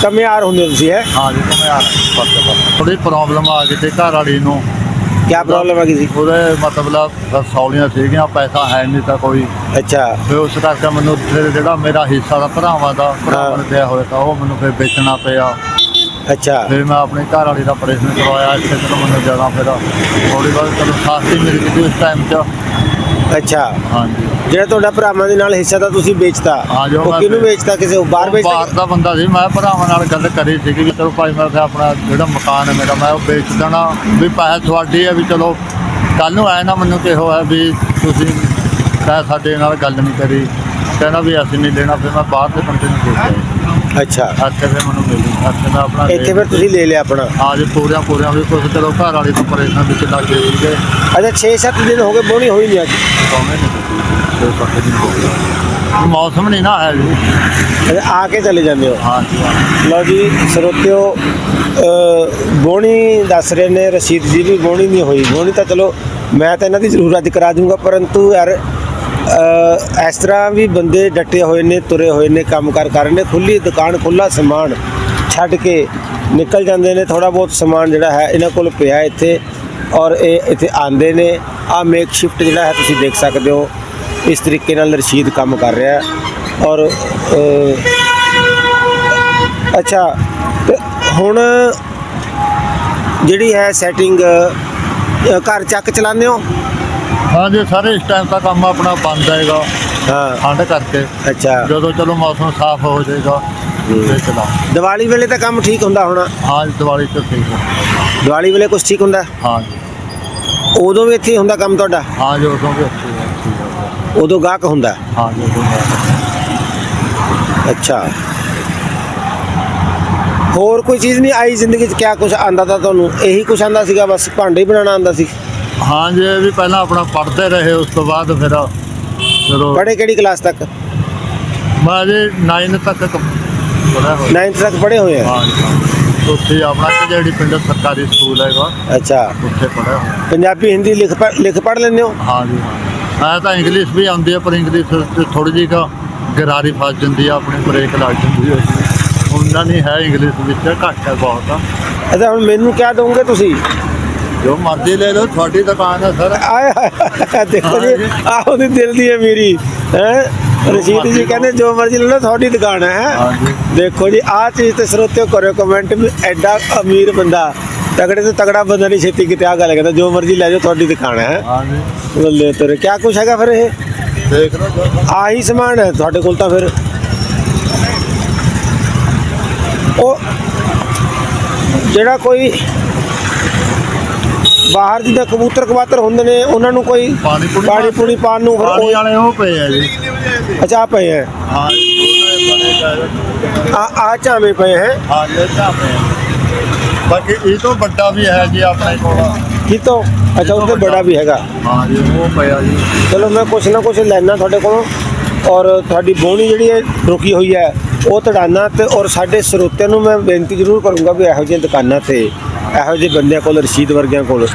S1: ਕਮਿਆਰ ਹੁੰਦੇ ਤੁਸੀਂ, ਹੈ?
S2: ਹਾਂ ਜੀ ਤੁਮੇ ਥੋੜੀ ਪ੍ਰੋਬਲਮ ਆ ਗਈ ਤੇ ਘਰ ਵਾਲੀ ਨੂੰ
S1: ਕੀ ਪ੍ਰੋਬਲਮ ਆ ਗਈ ਸੀ?
S2: ਉਹਦੇ ਮਤਲਬ ਰਸੌਲੀਆਂ ਸੀਗੀਆਂ ਪੈਸਾ ਹੈ ਨਹੀਂ ਤਾਂ ਕੋਈ।
S1: ਅੱਛਾ।
S2: ਫਿਰ ਉਸ ਕਰਕੇ ਮੈਨੂੰ ਫਿਰ ਜਿਹੜਾ ਮੇਰਾ ਹਿੱਸਾ ਦਾ ਭਰਾਵਾਂ ਦਾ ਭਰਾਵਾਂ ਨੇ ਦਿਆ ਹੋਇਆ ਤਾਂ ਉਹ ਮੈਨੂੰ ਫਿਰ ਵੇਚਣਾ ਪਿਆ।
S1: ਅੱਛਾ।
S2: ਫਿਰ ਮੈਂ ਆਪਣੇ ਘਰ ਵਾਲੀ ਦਾ ਆਪਰੇਸ਼ਨ ਕਰਵਾਇਆ ਇੱਥੇ ਚਲੋ ਮੈਨੂੰ ਜਾਣਾ ਫਿਰ। ਥੋੜੀ ਬਹੁਤ ਚਲੋ ਸਾਸਤੀ ਮਿਲ ਗਈ ਸੀ ਉਸ ਟਾਈਮ 'ਚ।
S1: ਅੱਛਾ।
S2: ਹਾਂਜੀ।
S1: ਜਿਹੜਾ ਤੁਹਾਡਾ ਭਰਾਵਾਂ ਦੇ ਨਾਲ ਹਿੱਸਾ ਤਾਂ ਤੁਸੀਂ ਵੇਚਤਾ
S2: ਹਾਂ, ਜੋ
S1: ਉਹ
S2: ਮੈਂ
S1: ਕਿਹਨੂੰ ਵੇਚਤਾ ਕਿਸੇ ਹੋਰ ਬਾਹਰ
S2: ਉਹ ਬਾਹਰ ਦਾ ਬੰਦਾ ਸੀ ਮੈਂ ਭਰਾਵਾਂ ਨਾਲ ਗੱਲ ਕਰੀ ਸੀਗੀ ਵੀ ਚਲੋ ਭਾਈ ਮੈਂ ਆਪਣਾ ਜਿਹੜਾ ਮਕਾਨ ਹੈ ਮੇਰਾ ਮੈਂ ਉਹ ਵੇਚ ਦੇਣਾ ਵੀ ਪੈਸੇ ਤੁਹਾਡੀ ਹੈ ਵੀ ਚਲੋ ਕੱਲ ਨੂੰ ਆਏ ਨਾ ਮੈਨੂੰ ਕਿਹੋ ਹੈ ਵੀ ਤੁਸੀਂ ਕਹਿ ਸਾਡੇ ਨਾਲ ਗੱਲ ਨਹੀਂ ਕਰੀ ਕਹਿੰਦਾ ਵੀ ਅਸੀਂ ਨਹੀਂ ਲੈਣਾ ਫਿਰ ਮੈਂ ਬਾਹਰ ਦੇ ਬੰਦੇ ਨੂੰ ਵੇਚਿਆ
S1: ਅੱਛਾ।
S2: ਅੱਛੇ ਫਿਰ ਮੈਨੂੰ ਮਿਲੀ ਅੱਛੇ ਮੈਂ ਆਪਣਾ
S1: ਇੱਥੇ ਫਿਰ ਤੁਸੀਂ ਲੈ ਲਿਆ ਆਪਣਾ?
S2: ਆ ਜੇ ਪੂਰਿਆਂ ਪੂਰਿਆਂ ਵੀ ਕੁਝ ਚਲੋ ਘਰ ਵਾਲੀ ਤੋਂ ਪਰੇਸ਼ਾਨ ਵਿੱਚ ਲੱਗੇ ਸੀਗੇ।
S1: ਅੱਛਾ 6-7 ਦਿਨ ਹੋ ਗਏ ਬੋਣੀ ਹੋਈ ਨਹੀਂ ਅੱਜ?
S2: ਨੇ। ਫਿਰ ਪੱਕੇ ਦਿਨ ਹੋ ਗਿਆ ਮੌਸਮ ਨਹੀਂ ਨਾ ਹੈ ਜੀ।
S1: ਅੱਛਾ, ਆ ਕੇ ਚਲੇ ਜਾਂਦੇ ਹੋ?
S2: ਹਾਂ ਜੀ।
S1: ਲਓ ਜੀ ਸਰੋਤਿਓ ਬੋਣੀ ਦੱਸ ਰਹੇ ਨੇ ਰਸ਼ੀਦ ਜੀ ਵੀ ਬੋਣੀ ਨਹੀਂ ਹੋਈ। ਬੋਣੀ ਤਾਂ ਚਲੋ ਮੈਂ ਤਾਂ ਇਹਨਾਂ ਦੀ ਜ਼ਰੂਰ ਅੱਜ ਕਰਾ ਦੂੰਗਾ ਪਰੰਤੂ ਯਾਰ ਇਸ ਤਰ੍ਹਾਂ ਵੀ ਬੰਦੇ ਡਟੇ ਹੋਏ ਨੇ ਤੁਰੇ ਹੋਏ ਨੇ ਕੰਮ ਕਾਰ ਕਰ ਰਹੇ ਨੇ ਖੁੱਲੀ ਦੁਕਾਨ ਖੁੱਲਾ ਸਮਾਨ ਛੱਡ ਕੇ ਨਿਕਲ ਜਾਂਦੇ ਨੇ ਥੋੜਾ ਬਹੁਤ ਸਮਾਨ ਜਿਹੜਾ ਹੈ ਇਹਨਾਂ ਕੋਲ ਪਿਆ ਇੱਥੇ ਔਰ ਇਹ ਇੱਥੇ ਆਂਦੇ ਨੇ। ਆ ਮੇਕ ਸ਼ਿਫਟ ਜਿਹੜਾ ਹੈ ਤੁਸੀਂ ਦੇਖ ਸਕਦੇ ਹੋ। ਇਸ ਤਰੀਕੇ ਨਾਲ ਰਸ਼ੀਦ ਕੰਮ ਕਰ ਰਿਹਾ ਔਰ ਅੱਛਾ ਹੁਣ ਜਿਹੜੀ ਹੈ ਸੈਟਿੰਗ ਘਰ ਚੱਕ ਚਲਾਉਂਦੇ ਹੋ?
S2: ਹਾਂ ਜੀ ਸਾਰੇ ਇਸ ਟਾਈਮ ਤਾਂ ਕੰਮ ਆਪਣਾ ਬੰਦ ਹੈਗਾ।
S1: ਹਾਂ।
S2: ਠੰਡ ਕਰਕੇ।
S1: ਅੱਛਾ।
S2: ਜਦੋਂ ਚਲੋ ਮੌਸਮ ਸਾਫ਼ ਹੋ ਜਾਏਗਾ ਤੇ ਚਲਾ।
S1: ਦੀਵਾਲੀ ਵੇਲੇ ਤਾਂ ਕੰਮ ਠੀਕ ਹੁੰਦਾ ਹੋਣਾ?
S2: ਹਾਂ ਦੀਵਾਲੀ ਤੋਂ ਠੀਕ ਹੈ
S1: ਦੀਵਾਲੀ ਵੇਲੇ ਕੁਝ ਠੀਕ ਹੁੰਦਾ?
S2: ਹਾਂ ਜੀ
S1: ਉਦੋਂ ਵੀ ਇੱਥੇ ਹੁੰਦਾ ਕੰਮ ਤੁਹਾਡਾ?
S2: ਹਾਂ ਜੀ ਉਦੋਂ ਵੀ
S1: ਉਦੋਂ ਗਾਹਕ ਹੁੰਦਾ
S2: ਹਾਂ? ਜੀ ਉਦੋਂ ਵੀ।
S1: ਅੱਛਾ। ਹੋਰ ਕੋਈ ਚੀਜ਼ ਨਹੀਂ ਆਈ ਜ਼ਿੰਦਗੀ 'ਚ ਕਿਆ ਕੁਝ ਆਂਦਾ ਤਾਂ ਤੁਹਾਨੂੰ? ਇਹੀ ਕੁਝ ਆਂਦਾ ਸੀਗਾ ਬਸ ਭਾਂਡੇ ਹੀ ਬਣਾਉਣਾ ਆਂਦਾ ਸੀ।
S2: ਹਾਂ ਜੀ ਇਹ ਵੀ ਪਹਿਲਾਂ ਆਪਣਾ ਪੜ੍ਹਦੇ ਰਹੇ ਉਸ ਤੋਂ ਬਾਅਦ ਫਿਰ ਚਲੋ
S1: ਪੜ੍ਹੇ ਕਿਹੜੀ ਕਲਾਸ ਤੱਕ?
S2: ਮੈਂ ਜੀ 9 ਤੱਕ ਪੜ੍ਹਿਆ ਹੋਇਆ।
S1: 9th ਤੱਕ ਪੜ੍ਹੇ ਹੋਏ ਆ?
S2: ਹਾਂ ਜੀ ਹਾਂ। ਉੱਥੇ ਆਪਣਾ ਕਿ ਜਿਹੜੀ ਪਿੰਡ ਸਰਕਾਰੀ ਸਕੂਲ ਹੈਗਾ
S1: ਅੱਛਾ।
S2: ਉੱਥੇ ਪੜ੍ਹਿਆ ਹੋਇਆ।
S1: ਪੰਜਾਬੀ ਹਿੰਦੀ ਲਿਖ ਪੜ੍ਹ ਲਿਖ ਪੜ੍ਹ ਲੈਂਦੇ ਹੋ?
S2: ਹਾਂ ਜੀ ਹਾਂ। ਮੈਂ ਤਾਂ ਇੰਗਲਿਸ਼ ਵੀ ਆਉਂਦੀ ਹੈ ਪਰ ਇੰਗਲਿਸ਼ ਥੋੜੀ ਜਿਹੀ ਕਾ ਗਰਾਰੀ ਫਸ ਜਾਂਦੀ ਆ ਆਪਣੀ ਬ੍ਰੇਕ ਲੱਗ ਜਾਂਦੀ ਹੈ ਉਹਨਾਂ ਨਹੀਂ ਹੈ ਇੰਗਲਿਸ਼ ਵਿੱਚ ਘੱਟ ਹੈ ਬਹੁਤ
S1: ਅੱਛਾ ਹੁਣ ਮੈਨੂੰ ਕਿਆ ਦੋਗੇ ਤੁਸੀਂ?
S2: ਜੋ ਮਰਜ਼ੀ ਲੈ ਲਓ ਤੁਹਾਡੀ ਦੁਕਾਨ ਹੈ ਸਰ।
S1: ਆਏ ਹਾਏ, ਦੇਖੋ ਜੀ ਆਹ ਉਹਦੀ ਦਿਲ ਦੀ ਹੈ ਮੇਰੀ ਹੈ? ਰਸ਼ੀਦ ਜੀ ਕਹਿੰਦੇ ਜੋ ਮਰਜ਼ੀ ਲੈ ਲਓ ਤੁਹਾਡੀ ਦੁਕਾਨ ਹੈ ਦੇਖੋ ਜੀ ਆਹ ਚੀਜ਼ ਤੇ ਸਰੋਤਿਓ ਕਰਿਓ ਕਮੈਂਟ ਐਡਾ ਅਮੀਰ ਬੰਦਾ। ਤਗੜੇ ਤੋਂ ਤਗੜਾ ਬੰਦਾ ਨਹੀਂ ਛੇਤੀ ਕਿਤੇ ਆ ਗੱਲ ਕਹਿੰਦਾ ਜੋ ਮਰਜ਼ੀ ਲੈ ਜਾਓ ਤੁਹਾਡੀ ਦੁਕਾਨ ਹੈ।
S2: ਹਾਂ ਜੀ
S1: ਬੱਲੇ ਤੇਰੇ ਕਿਆ ਕੁਛ ਹੈਗਾ ਫਿਰ ਇਹ?
S2: ਦੇਖ ਲਓ।
S1: ਆਹੀ ਸਮਾਨ ਹੈ ਤੁਹਾਡੇ ਕੋਲ ਤਾਂ ਫਿਰ। ਉਹ ਜਿਹੜਾ ਕੋਈ ਬਾਹਰ ਜਿੱਦਾਂ ਕਬੂਤਰ ਕਬਾਤਰ ਹੁੰਦੇ ਨੇ ਉਹਨਾਂ ਨੂੰ ਕੋਈ
S2: ਪਾਣੀ ਪੂਣੀ
S1: ਪਾਣੀ ਪੂਣੀ ਪਾਣ ਨੂੰ ਫਿਰ
S2: ਪਾਣੀ
S1: ਉਹ
S2: ਵਾਲੇ ਉਹ ਪਏ ਆ ਜੀ।
S1: ਅੱਛਾ ਆਹ ਪਏ ਹੈ
S2: ਹਾਂ ਜੀ ਗਏ।
S1: ਆ ਆ ਚਾਵੇਂ ਪਏ ਹੈ।
S2: ਹਾਂ ਜੀ ਇਹ ਤਾਂ ਪਏ ਆ। ਬਾਕੀ ਇਹ ਤੋਂ ਵੱਡਾ ਵੀ ਹੈ ਜੀ ਆਪਣੇ ਕੋਲ।
S1: ਕਿਤੋਂ ਅੱਛਾ ਉਹਦੇ ਬੜਾ ਵੀ ਹੈਗਾ।
S2: ਹਾਂ ਜੀ ਉਹ ਪਿਆ ਜੀ।
S1: ਚਲੋ ਮੈਂ ਕੁਛ ਨਾ ਕੁਛ ਲੈਣਾ ਤੁਹਾਡੇ ਕੋਲੋਂ। ਔਰ ਤੁਹਾਡੀ ਬੋਣੀ ਜਿਹੜੀ ਹੈ ਰੁਕੀ ਹੋਈ ਹੈ ਉਹ ਤੜਾਨਾ ਤੇ ਔਰ ਸਾਡੇ ਸਰੋਤਿਆਂ ਨੂੰ ਮੈਂ ਬੇਨਤੀ ਜ਼ਰੂਰ ਕਰੂੰਗਾ ਵੀ ਇਹੋ ਜਿਹੀਆਂ ਦੁਕਾਨਾਂ ਤੇ ਇਹੋ ਜਿਹੇ ਬੰਦਿਆਂ ਕੋਲ ਰਸ਼ੀਦ ਵਰਗਿਆਂ ਕੋਲ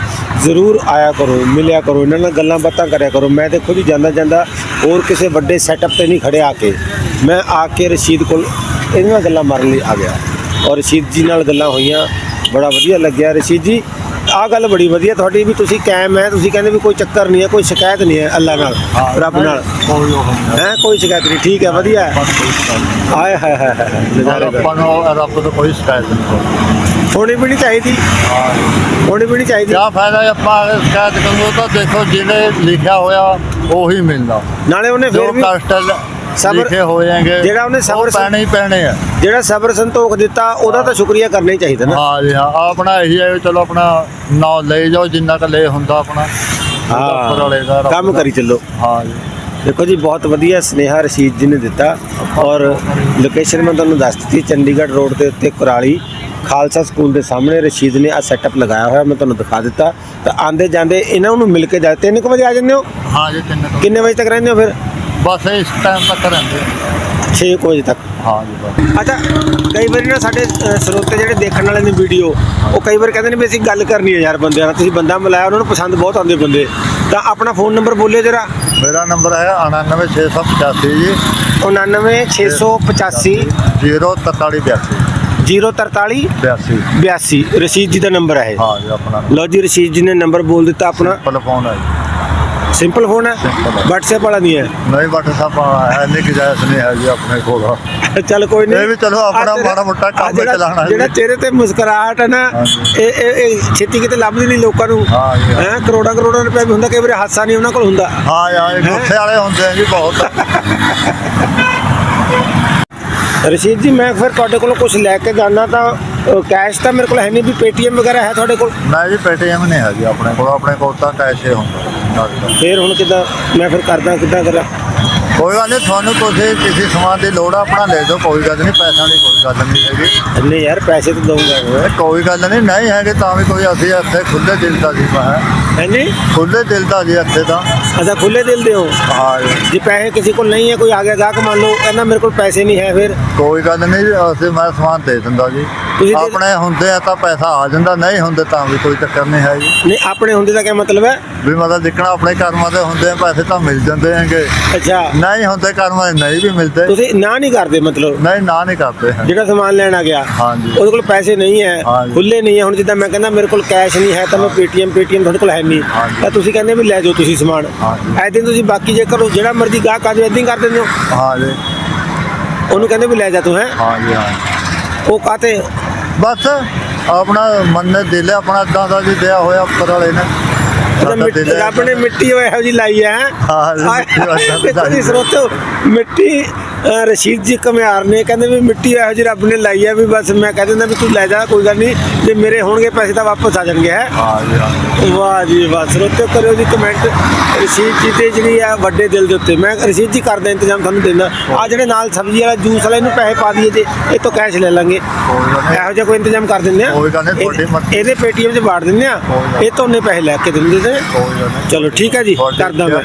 S1: ਜ਼ਰੂਰ ਆਇਆ ਕਰੋ ਮਿਲਿਆ ਕਰੋ ਇਹਨਾਂ ਨਾਲ ਗੱਲਾਂ ਬਾਤਾਂ ਕਰਿਆ ਕਰੋ। ਮੈਂ ਤੇ ਖੁਦ ਹੀ ਜਾਂਦਾ ਜਾਂਦਾ ਹੋਰ ਕਿਸੇ ਵੱਡੇ ਸੈਟਅਪ ਤੇ ਨਹੀਂ ਖੜਿਆ ਆ ਕੇ। ਮੈਂ ਆ ਕੇ ਰਸ਼ੀਦ ਕੋਲ ਇਹਨਾਂ ਨਾਲ ਗੱਲਾਂ ਮਾਰਨ ਲਈ ਆ ਗਿਆ। ਔਰ ਰਸ਼ੀਦ ਜੀ ਨਾਲ ਗੱਲਾਂ ਹੋਈਆਂ। ਬੜਾ ਵਧੀਆ ਲੱਗਿਆ ਰਸ਼ੀਦ ਜੀ। ਆਹ ਗੱਲ ਬੜੀ ਵਧੀਆ ਤੁਹਾਡੀ ਵੀ ਤੁਸੀਂ ਕਾਇਮ ਹੈ ਤੁਸੀਂ ਕਹਿੰਦੇ ਵੀ ਕੋਈ ਚੱਕਰ ਨਹੀਂ ਹੈ ਕੋਈ ਸ਼ਿਕਾਇਤ ਨਹੀਂ ਹੈ ਅੱਲਾ ਨਾਲ ਰੱਬ ਨਾਲ। ਹੈ। ਕੋਈ ਸ਼ਿਕਾਇਤ ਨਹੀਂ ਠੀਕ ਹੈ ਵਧੀਆ ਹੈ। ਆਏ ਹਾਏ ਹਾਏ ਹਾਏ ਨਜ਼ਾਰੇ ਦਾ
S2: ਆਪਾਂ ਨੂੰ ਰੱਬ ਤੋਂ ਕੋਈ ਸ਼ਿਕਾਇਤ ਨਹੀਂ
S1: ਹੋਣੀ ਵੀ ਨਹੀਂ ਚਾਹੀਦੀ। ਹੋਣੀ ਵੀ ਨਹੀਂ ਚਾਹੀਦੀ।
S2: ਕਿਆ ਫਾਇਦਾ ਆਪਾਂ ਸ਼ਿਕਾਇਤ ਕਰਾਂਗੇ ਤਾਂ ਦੇਖੋ ਜਿਹਨੇ ਲਿਖਿਆ ਹੋਇਆ ਉਹੀ ਮਿਲਦਾ।
S1: ਨਾਲੇ ਉਹਨੇ ਫਿਰ ਵੀ
S2: ਕਸ਼ਟ
S1: ਸਬਰ-
S2: ਲਿਖੇ ਹੋਏ ਹੈਗੇ
S1: ਜਿਹੜਾ ਉਹਨੇ ਸਬਰ-
S2: ਪੈਣੇ ਹੀ ਪੈਣੇ ਆ।
S1: ਜਿਹੜਾ ਸਬਰ ਸੰਤੋਖ ਦਿੱਤਾ ਉਹਦਾ ਤਾਂ ਸ਼ੁਕਰੀਆ ਕਰਨਾ ਹੀ ਚਾਹੀਦਾ ਨਾ।
S2: ਹਾਂ ਜੀ ਹਾਂ ਆਪਣਾ ਇਹੀ ਹੈ ਵੀ ਚਲੋ ਆਪਣਾ ਨਾਂ ਲੈ ਜਾਓ ਜਿੰਨਾ ਕੁ ਲੈ ਹੁੰਦਾ ਆਪਣਾ। ਉਹਦਾ ਉੱਪਰ ਵਾਲੇ ਦਾ ਰੱਬ
S1: ਕੰਮ
S2: ਦਾ।
S1: ਕਰੀ ਚੱਲੋ।
S2: ਹਾਂ ਜੀ।
S1: ਦੇਖੋ ਜੀ ਬਹੁਤ ਵਧੀਆ ਸਨੇਹਾ ਰਸ਼ੀਦ ਜੀ ਨੇ ਦਿੱਤਾ। ਔਰ ਲੋਕੇਸ਼ਨ ਮੈਂ ਤੁਹਾਨੂੰ ਦੱਸ ਦਿੱਤੀ ਚੰਡੀਗੜ੍ਹ ਰੋਡ ਦੇ ਉੱਤੇ ਕੁਰਾਲੀ ਖਾਲਸਾ ਸਕੂਲ ਦੇ ਸਾਹਮਣੇ ਰਸ਼ੀਦ ਨੇ ਆ ਸੈਟਅਪ ਲਗਾਇਆ ਹੋਇਆ ਮੈਂ ਤੁਹਾਨੂੰ ਦਿਖਾ ਦਿੱਤਾ। ਤਾਂ ਆਂਦੇ ਜਾਂਦੇ ਇਹਨਾਂ ਨੂੰ ਮਿਲ ਕੇ ਜਾ 3 ਵਜੇ ਆ ਜਾਂਦੇ ਹੋ?
S2: ਹਾਂ ਜੀ ਤਿੰਨ ਕੁ-
S1: ਕਿੰਨੇ ਵਜੇ ਤੱਕ ਰਹਿੰਦੇ ਹੋ ਫਿਰ?
S2: ਬਸ ਇਸ ਟਾਈਮ ਤੱਕ ਰਹਿੰਦੇ ਆ।
S1: 6 ਵਜੇ ਤੱਕ।
S2: ਹਾਂ ਜੀ ਬਸ।
S1: ਅੱਛਾ ਕਈ ਵਾਰੀ ਨਾ ਸਾਡੇ ਅ, ਸਰੋਤੇ ਜਿਹੜੇ ਦੇਖਣ ਵਾਲੇ ਨੇ ਵੀਡੀਓ ਉਹ ਕਈ ਵਾਰ ਕਹਿੰਦੇ ਨੇ ਵੀ ਅਸੀਂ ਗੱਲ ਕਰਨੀ ਹੈ ਯਾਰ ਬੰਦਿਆਂ ਨਾਲ ਤੁਸੀਂ ਬੰਦਾ ਮਿਲਾਇਆ ਉਹਨਾਂ ਨੂੰ ਪਸੰਦ ਬਹੁਤ ਆਉਂਦੇ ਬੰਦੇ। ਤਾਂ ਆਪਣਾ ਫੋਨ ਨੰਬਰ ਬੋਲਿਓ ਜਰਾ।
S2: ਮੇਰਾ ਨੰਬਰ ਹੈ 99685 ਜੀ।
S1: 99685
S2: 04382
S1: 043
S2: 82
S1: 82 ਰਸ਼ੀਦ ਜੀ ਦਾ ਨੰਬਰ ਹੈ ਇਹ।
S2: ਹਾਂ ਜੀ ਆਪਣਾ।
S1: ਲਓ ਜੀ ਰਸ਼ੀਦ ਜੀ ਨੇ ਨੰਬਰ ਬੋਲ ਦਿੱਤਾ ਆਪਣਾ।
S2: ਟੈਲੀਫੋਨ ਹੈ ਜੀ।
S1: ਸਿੰਪਲ ਫੋਨ ਹੈ। WhatsApp ਵਾਲਾ ਨਹੀਂ ਹੈ?
S2: ਨਹੀਂ ਸਭ ਹੈ ਨਹੀਂ ਗੁਜਾਇਸ਼ ਨਹੀਂ ਹੈ ਜੀ ਆਪਣੇ ਕੋਲ।
S1: ਚੱਲ ਕੋਈ ਨਹੀਂ।
S2: ਇਹ ਵੀ ਚਲੋ ਆਪਣਾ
S1: ਤੇਰਾ-
S2: ਮਾੜਾ ਮੋਟਾ ਕੰਮ
S1: ਆਹ ਜਿਹੜਾ- ਚਿਹਰੇ ਤੇ ਮੁਸਕਰਾਹਟ ਹੈ ਨਾ। ਇਹ ਇਹ ਛੇਤੀ ਕਿਤੇ ਲੱਭਦੀ ਨਹੀਂ ਲੋਕਾਂ ਨੂੰ।
S2: ਹਾਂ
S1: ਕਰੋੜਾਂ ਕਰੋੜਾਂ ਰੁਪਏ ਵੀ ਹੁੰਦਾ ਕਈ ਵਾਰੀ ਹਾਸਾ ਨਹੀਂ ਉਹਨਾਂ ਕੋਲ ਹੁੰਦਾ।
S2: ਹਾਂ ਯਾਰ ਇਹ ਗੁੱਸੇ ਵਾਲੇ ਹੁੰਦੇ ਆ ਜੀ ਬਹੁਤ।
S1: ਰਸ਼ੀਦ ਜੀ ਮੈਂ ਫਿਰ ਤੁਹਾਡੇ ਕੋਲੋਂ ਕੁਝ ਲੈ ਕੇ ਜਾਣਾ ਤਾਂ ਕੈਸ਼ ਤਾਂ ਮੇਰੇ ਕੋਲ ਹੈ ਨਹੀਂ ਵੀ ਪੇਟੀਐਮ ਵਗੈਰਾ ਹੈ ਤੁਹਾਡੇ ਕੋਲ?
S2: ਮੈਂ ਜੀ ਪੇਟੀਐਮ ਨਹੀਂ ਹੈ ਜੀ ਆਪਣੇ ਕੋਲ। ਆਪਣੇ ਕੋਲ ਤਾਂ ਕੈਸ਼ ਹੀ ਹੁੰਦਾ।
S1: ਫੇਰ ਹੁਣ ਕਿੱਦਾਂ ਮੈਂ ਫਿਰ ਕਰਦਾ ਕਿੱਦਾਂ ਕਰਾਂ?
S2: ਕੋਈ ਗੱਲ ਨਹੀਂ ਤੁਹਾਨੂੰ ਤੁਸੀਂ ਕਿਸੇ ਸਮਾਨ ਦੀ ਲੋੜ ਆ ਆਪਣਾ ਲੈ ਦਿਓ ਕੋਈ ਗੱਲ ਨਹੀਂ ਪੈਸਿਆਂ ਦੀ ਕੋਈ ਗੱਲ ਨਹੀਂ ਹੈਗੀ।
S1: ਨਹੀਂ ਯਾਰ ਪੈਸੇ ਤਾਂ ਦਊਂਗਾ
S2: ਕੋਈ ਗੱਲ ਨਹੀਂ ਨਹੀਂ ਹੈਗੇ ਤਾਂ ਵੀ ਕੋਈ ਅਸੀਂ ਇੱਥੇ ਖੁੱਲੇ ਦਿਲ ਦਾ ਜੀ ਮੈਂ।
S1: ਹਾਂਜੀ
S2: ਖੁੱਲੇ ਦਿਲ ਦਾ ਜੀ ਇੱਥੇ ਤਾਂ।
S1: ਅੱਛਾ ਖੁੱਲੇ ਦਿਲ ਦੇ ਹੋ?
S2: ਹਾਂ ਜੀ।
S1: ਪੈਸੇ ਕਿਸੇ ਕੋਲ ਨਹੀਂ ਹੈ ਕੋਈ ਆ ਗਿਆ ਗਾਹਕ ਮੰਨ ਲਓ ਕਹਿੰਦਾ ਮੇਰੇ ਕੋਲ ਪੈਸੇ ਨਹੀਂ ਹੈ ਫਿਰ?
S2: ਕੋਈ ਗੱਲ ਨਹੀਂ ਅਸੀਂ ਮੈਂ ਸਮਾਨ ਦੇ ਦਿੰਦਾ ਜੀ। ਆਪਣੇ ਹੁੰਦੇ ਆ ਤਾਂ ਪੈਸਾ ਆ ਜਾਂਦਾ ਨਹੀਂ ਹੁੰਦੇ ਤਾਂ ਵੀ ਕੋਈ ਚੱਕਰ ਨਹੀਂ ਹੈ ਜੀ।
S1: ਨਹੀਂ ਆਪਣੇ ਹੁੰਦੇ ਦਾ ਕੀ ਮਤਲਬ ਹੈ?
S2: ਵੀ ਮਤਲਬ ਜਿੱਕਣਾ ਆਪਣੇ ਕਰਮਾਂ ਦੇ ਹੁੰਦੇ ਆ ਪੈਸੇ ਤਾਂ ਮਿਲ ਜਾਂਦੇ ਹੈਗੇ।
S1: ਅੱਛਾ।
S2: ਨਹੀਂ ਹੁੰਦੇ ਕਰਮ ਵਾਲੇ ਨਹੀਂ ਵੀ ਮਿਲਦੇ।
S1: ਤੁਸੀਂ ਨਾ ਨਹੀਂ ਕਰਦੇ ਮਤਲਬ?
S2: ਨਹੀਂ ਨਾ ਨਹੀਂ ਕਰਦੇ। ਹੈ
S1: ਜਿਹੜਾ ਸਮਾਨ ਲੈਣ ਆ ਗਿਆ
S2: ਹਾਂਜੀ।
S1: ਉਹਦੇ ਕੋਲ ਪੈਸੇ ਨਹੀਂ ਹੈ
S2: ਹਾਂਜੀ।
S1: ਖੁੱਲੇ ਨਹੀਂ ਹੈ। ਹੁਣ ਜਿੱਦਾਂ ਮੈਂ ਕਹਿੰਦਾ ਮੇਰੇ ਕੋਲ ਕੈਸ਼ ਨਹੀਂ ਹੈ ਤਾਂ ਮੈਂ ਪੇਟੀਐਮ ਪੇਟੀਐਮ ਤੁਹਾਡੇ ਕੋਲ ਹੈ ਨਹੀਂ।
S2: ਹਾਂਜੀ।
S1: ਤਾਂ ਤੁਸੀਂ ਕਹਿੰਦੇ ਵੀ ਲੈ ਜਾਓ ਤੁਸੀਂ ਸਮਾਨ।
S2: ਹਾਂਜੀ।
S1: ਐਦਾਂ ਤੁਸੀਂ ਬਾਕੀ ਜੇ ਕਰੋ ਜਿਹੜਾ ਮਰਜ਼ੀ ਗਾਹਕ ਆ ਏਦਾਂ ਹੀ ਕਰ ਦਿੰਦੇ ਹੋ।
S2: ਹਾਂ ਜੀ
S1: ਉਹਨੂੰ ਕਹਿੰਦੇ ਵੀ ਲੈ ਜਾ ਤੂੰ ਹੈ।
S2: ਹਾਂ ਜੀ ਹਾਂ
S1: ਉਹ ਕਾਤੇ
S2: ਬਸ ਆਪਣਾ ਮਨ ਨੇ ਦਿਲ ਆਪਣਾ ਇਦਾਂ ਦਾ ਜੀ ਦਿਆ ਹੋਇਆ ਉੱਪਰ ਵਾਲੇ ਨੇ। ਹੈ
S1: ਰੱਬ ਨੇ ਮਿੱਟੀ ਉਹ ਇਹੋ ਜੀ ਲਾਈ ਹੈ
S2: ਹਾਂ ਮਿੱਟੀ।
S1: ਸਰੋਤੋ ਮਿੱਟੀ ਰਸ਼ੀਦ ਜੀ ਕਮਿਆਰ ਨੇ ਕਹਿੰਦੇ ਵੀ ਮਿੱਟੀ ਇਹੋ ਜੀ ਰੱਬ ਨੇ ਲਾਈ ਹੈ ਵੀ ਬਸ ਮੈਂ ਕਹਿ ਦਿੰਦਾ ਵੀ ਤੂੰ ਲੈ ਜਾ ਕੋਈ ਗੱਲ ਨਹੀਂ ਜੇ ਮੇਰੇ ਹੋਣਗੇ ਪੈਸੇ ਤਾਂ ਵਾਪਸ ਆ ਜਾਣਗੇ ਹੈ। ਵਾਹ ਜੀ ਵਾਹ ਸਰੋਤੋ ਕਰਿਓ ਜੀ ਕਮੈਂਟ ਰਸ਼ੀਦ ਜੀ ਤੇ ਜਿਹੜੀ ਆ ਵੱਡੇ ਦਿਲ ਦੇ ਉੱਤੇ ਮੈਂ ਰਸ਼ੀਦ ਜੀ ਕਰਦਾ ਇੰਤਜ਼ਾਮ ਤੁਹਾਨੂੰ ਦਿੰਦਾ ਆ ਜਿਹੜੇ ਨਾਲ ਸਬਜ਼ੀ ਵਾਲਾ ਜੂਸ ਵਾਲਾ ਇਹਨੂੰ ਪੈਸੇ ਪਾ ਦਈਏ ਜੇ ਇਹ ਤੋਂ ਕੈਸ਼ ਲੈ ਲਾਂਗੇ। ਇਹੋ ਜਿਹਾ ਕੋਈ ਇੰਤਜ਼ਾਮ ਕਰ ਦਿੰਦੇ ਆ। ਇਹਦੇ ਪੇਟੀਐਮ 'ਚ ਵਾੜ ਦਿੰਦੇ ਆ ਇਹ ਤੋਂ ਉਹਨੇ ਪੈਸੇ ਲੈ ਕੇ ਦਿੰਦੇ ਤੇ ਚਲੋ ਠੀਕ ਹੈ ਜੀ ਕਰਦਾ ਮੈਂ।